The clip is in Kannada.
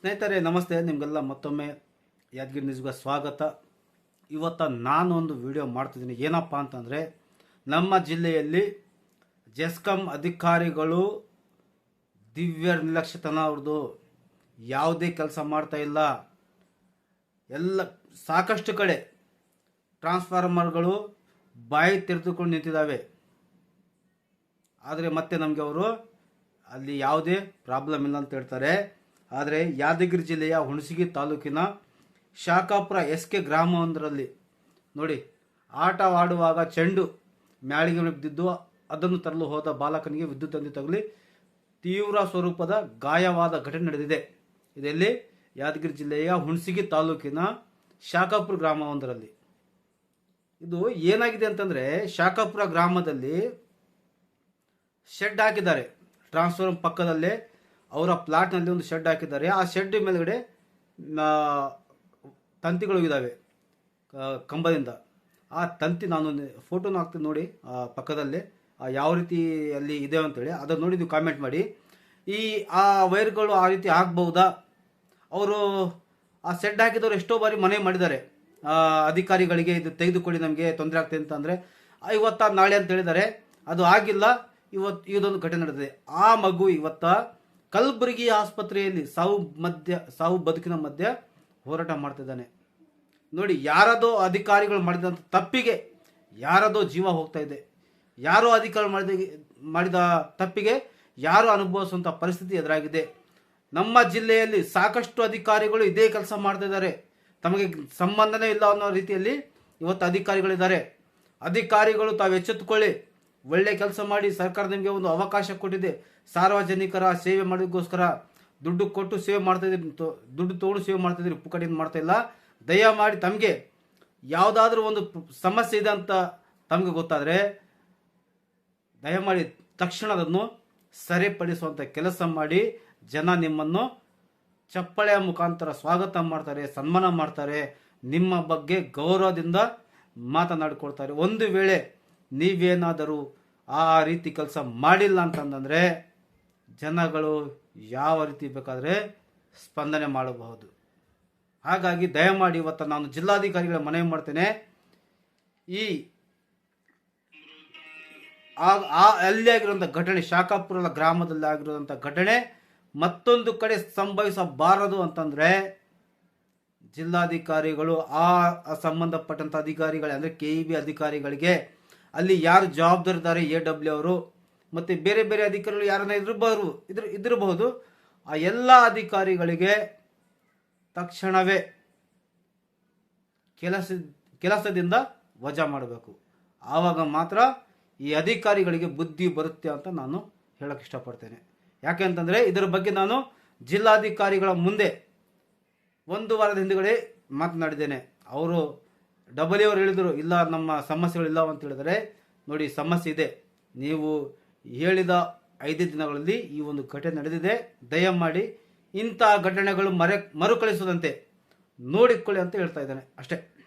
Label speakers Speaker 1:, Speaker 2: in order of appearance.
Speaker 1: ಸ್ನೇಹಿತರೆ, ನಮಸ್ತೆ. ನಿಮಗೆಲ್ಲ ಮತ್ತೊಮ್ಮೆ ಯಾದಗಿರಿ ನ್ಯೂಸ್ಗೆ ಸ್ವಾಗತ. ಇವತ್ತು ನಾನು ಒಂದು ವಿಡಿಯೋ ಮಾಡ್ತಿದ್ದೀನಿ. ಏನಪ್ಪ ಅಂತಂದರೆ, ನಮ್ಮ ಜಿಲ್ಲೆಯಲ್ಲಿ ಜೆಸ್ಕಾಂ ಅಧಿಕಾರಿಗಳು ದಿವ್ಯ ನಿರ್ಲಕ್ಷ್ಯತನ ಅವ್ರದ್ದು ಯಾವುದೇ ಕೆಲಸ ಮಾಡ್ತಾ ಇಲ್ಲ. ಎಲ್ಲ, ಸಾಕಷ್ಟು ಕಡೆ ಟ್ರಾನ್ಸ್ಫಾರ್ಮರ್ಗಳು ಬಾಯಿ ತೆರೆದುಕೊಂಡು ನಿಂತಿದ್ದಾವೆ. ಆದರೆ ಮತ್ತೆ ನಮಗೆ ಅವರು ಅಲ್ಲಿ ಯಾವುದೇ ಪ್ರಾಬ್ಲಮ್ ಇಲ್ಲ ಅಂತ ಹೇಳ್ತಾರೆ. ಆದರೆ ಯಾದಗಿರಿ ಜಿಲ್ಲೆಯ ಹುಣಸಗಿ ತಾಲೂಕಿನ ಶಾಖಾಪುರ ಎಸ್ ಕೆ ಗ್ರಾಮವೊಂದರಲ್ಲಿ ನೋಡಿ, ಆಟವಾಡುವಾಗ ಚೆಂಡು ಮ್ಯಾಳಿಗೆ ಬಿದ್ದಿದ್ದು ಅದನ್ನು ತರಲು ಹೋದ ಬಾಲಕನಿಗೆ ವಿದ್ಯುತ್ ತಂತಿ ತಗುಲಿ ತೀವ್ರ ಸ್ವರೂಪದ ಗಾಯವಾದ ಘಟನೆ ನಡೆದಿದೆ. ಇದರಲ್ಲಿ ಯಾದಗಿರಿ ಜಿಲ್ಲೆಯ ಹುಣಸಗಿ ತಾಲೂಕಿನ ಶಾಖಾಪುರ ಗ್ರಾಮವೊಂದರಲ್ಲಿ. ಇದು ಏನಾಗಿದೆ ಅಂತಂದರೆ, ಶಾಖಾಪುರ ಗ್ರಾಮದಲ್ಲಿ ಶೆಡ್ ಹಾಕಿದ್ದಾರೆ. ಟ್ರಾನ್ಸ್ಫಾರ್ಮ್ ಪಕ್ಕದಲ್ಲೇ ಅವರ ಪ್ಲಾಟ್ನಲ್ಲಿ ಒಂದು ಶೆಡ್ ಹಾಕಿದ್ದಾರೆ. ಆ ಶೆಡ್ ಮೇಲ್ಗಡೆ ತಂತಿಗಳು ಇದ್ದಾವೆ ಕಂಬದಿಂದ. ಆ ತಂತಿ ನಾನು ಫೋಟೋನ ಹಾಕ್ತೀನಿ ನೋಡಿ ಪಕ್ಕದಲ್ಲೇ. ಯಾವ ರೀತಿ ಅಲ್ಲಿ ಇದೆ ಅಂತೇಳಿ. ಅದನ್ನು ನೋಡಿ ನೀವು ಕಾಮೆಂಟ್ ಮಾಡಿ. ಈ, ಆ ವೈರ್ಗಳು ಆ ರೀತಿ ಆಗ್ಬಹುದಾ ಅವರು, ಆ ಶೆಡ್ ಹಾಕಿದವರು ಎಷ್ಟೋ ಬಾರಿ ಮನೆ ಮಾಡಿದ್ದಾರೆ. ಅಧಿಕಾರಿಗಳಿಗೆ ಇದು ತೆಗೆದುಕೊಳ್ಳಿ, ನಮಗೆ ತೊಂದರೆ ಆಗ್ತದೆ ಅಂತಂದರೆ. ಇವತ್ತ ನಾಳೆ ಅಂತ ಹೇಳಿದ್ದಾರೆ. ಅದು ಆಗಿಲ್ಲ. ಇವತ್ತು ಇದೊಂದು ಘಟನೆ ನಡೆದಿದೆ. ಆ ಮಗು ಇವತ್ತ ಕಲಬುರಗಿ ಆಸ್ಪತ್ರೆಯಲ್ಲಿ ಸಾವು ಮಧ್ಯ, ಸಾವು ಬದುಕಿನ ಮಧ್ಯ ಹೋರಾಟ ಮಾಡ್ತಿದ್ದಾನೆ. ನೋಡಿ, ಯಾರದೋ ಅಧಿಕಾರಿಗಳು ಮಾಡಿದಂಥ ತಪ್ಪಿಗೆ ಯಾರದೋ ಜೀವ ಹೋಗ್ತಾ ಇದೆ. ಯಾರೋ ಅಧಿಕಾರಿ ಮಾಡಿದ ಮಾಡಿದ ತಪ್ಪಿಗೆ ಯಾರು ಅನುಭವಿಸುವಂಥ ಪರಿಸ್ಥಿತಿ ಎದುರಾಗಿದೆ. ನಮ್ಮ ಜಿಲ್ಲೆಯಲ್ಲಿ ಸಾಕಷ್ಟು ಅಧಿಕಾರಿಗಳು ಇದೇ ಕೆಲಸ ಮಾಡ್ತಾ ಇದ್ದಾರೆ. ತಮಗೆ ಸಂಬಂಧನೇ ಇಲ್ಲ ಅನ್ನೋ ರೀತಿಯಲ್ಲಿ ಇವತ್ತು ಅಧಿಕಾರಿಗಳಿದ್ದಾರೆ. ಅಧಿಕಾರಿಗಳು ತಾವು ಎಚ್ಚೆತ್ತುಕೊಳ್ಳಿ. ಒಳ್ಳೆ ಕೆಲಸ ಮಾಡಿ ಸರ್ಕಾರ ನಿಮಗೆ ಒಂದು ಅವಕಾಶ ಕೊಟ್ಟಿದೆ. ಸಾರ್ವಜನಿಕರ ಸೇವೆ ಮಾಡೋದಕ್ಕೋಸ್ಕರ ದುಡ್ಡು ಕೊಟ್ಟು ಸೇವೆ ಮಾಡ್ತಾ ದುಡ್ಡು ತಗೊಂಡು ಸೇವೆ ಮಾಡ್ತಾ ಇದ್ದೀರಿ ಕಡೆಯಿಂದ ಮಾಡ್ತಾ ಇಲ್ಲ. ದಯಮಾಡಿ ತಮಗೆ ಯಾವುದಾದ್ರೂ ಒಂದು ಸಮಸ್ಯೆ ಇದೆ ಅಂತ ತಮಗೆ ಗೊತ್ತಾದರೆ ದಯಮಾಡಿ ತಕ್ಷಣ ಅದನ್ನು ಸರಿಪಡಿಸುವಂಥ ಕೆಲಸ ಮಾಡಿ. ಜನ ನಿಮ್ಮನ್ನು ಚಪ್ಪಳೆಯ ಮುಖಾಂತರ ಸ್ವಾಗತ ಮಾಡ್ತಾರೆ, ಸನ್ಮಾನ ಮಾಡ್ತಾರೆ, ನಿಮ್ಮ ಬಗ್ಗೆ ಗೌರವದಿಂದ ಮಾತನಾಡಿಕೊಳ್ತಾರೆ. ಒಂದು ವೇಳೆ ನೀವೇನಾದರೂ ಆ ರೀತಿ ಕೆಲಸ ಮಾಡಿಲ್ಲ ಅಂತಂದರೆ ಜನಗಳು ಯಾವ ರೀತಿ ಬೇಕಾದರೆ ಸ್ಪಂದನೆ ಮಾಡಬಹುದು. ಹಾಗಾಗಿ ದಯಮಾಡಿ ಇವತ್ತು ನಾನು ಜಿಲ್ಲಾಧಿಕಾರಿಗಳ ಮನವಿ ಮಾಡ್ತೇನೆ. ಈ ಆ ಅಲ್ಲಿ ಆಗಿರುವಂಥ ಘಟನೆ ಶಾಖಾಪುರದ ಗ್ರಾಮದಲ್ಲಿ ಆಗಿರುವಂಥ ಘಟನೆ ಮತ್ತೊಂದು ಕಡೆ ಸಂಭವಿಸಬಾರದು ಅಂತಂದರೆ ಜಿಲ್ಲಾಧಿಕಾರಿಗಳು, ಆ ಸಂಬಂಧಪಟ್ಟಂಥ ಅಧಿಕಾರಿಗಳು, ಅಂದರೆ ಕೆ ಇ ಬಿ ಅಧಿಕಾರಿಗಳಿಗೆ ಅಲ್ಲಿ ಯಾರು ಜವಾಬ್ದಾರಿದ್ದಾರೆ ಎ ಡಬ್ಲ್ಯೂ ಅವರು, ಮತ್ತು ಬೇರೆ ಬೇರೆ ಅಧಿಕಾರಿಗಳು ಯಾರನ್ನ ಇದ್ರಬಹುದು ಇದ್ರ, ಇದ್ದಿರಬಹುದು. ಆ ಎಲ್ಲ ಅಧಿಕಾರಿಗಳಿಗೆ ತಕ್ಷಣವೇ ಕೆಲಸ, ಕೆಲಸದಿಂದ ವಜಾ ಮಾಡಬೇಕು. ಆವಾಗ ಮಾತ್ರ ಈ ಅಧಿಕಾರಿಗಳಿಗೆ ಬುದ್ಧಿ ಬರುತ್ತೆ ಅಂತ ನಾನು ಹೇಳಕ್ಕೆ ಇಷ್ಟಪಡ್ತೇನೆ. ಯಾಕೆ ಅಂತಂದರೆ ಇದರ ಬಗ್ಗೆ ನಾನು ಜಿಲ್ಲಾಧಿಕಾರಿಗಳ ಮುಂದೆ ಒಂದು ವಾರದ ಹಿಂದುಗಡೆ ಮಾತನಾಡಿದ್ದೇನೆ. ಅವರು ಡಬಲ್ ಅವರು ಹೇಳಿದರು, ಇಲ್ಲ, ನಮ್ಮ ಸಮಸ್ಯೆಗಳಿಲ್ಲ ಅಂತ ಹೇಳಿದರೆ, ನೋಡಿ, ಸಮಸ್ಯೆ ಇದೆ. ನೀವು ಹೇಳಿದ ಐದು ದಿನಗಳಲ್ಲಿ ಈ ಒಂದು ಘಟನೆ ನಡೆದಿದೆ. ದಯಮಾಡಿ ಇಂಥ ಘಟನೆಗಳು ಮರೆ ಮರುಕಳಿಸದಂತೆ ನೋಡಿಕೊಳ್ಳಿ ಅಂತ ಹೇಳ್ತಾ ಇದ್ದಾನೆ. ಅಷ್ಟೇ.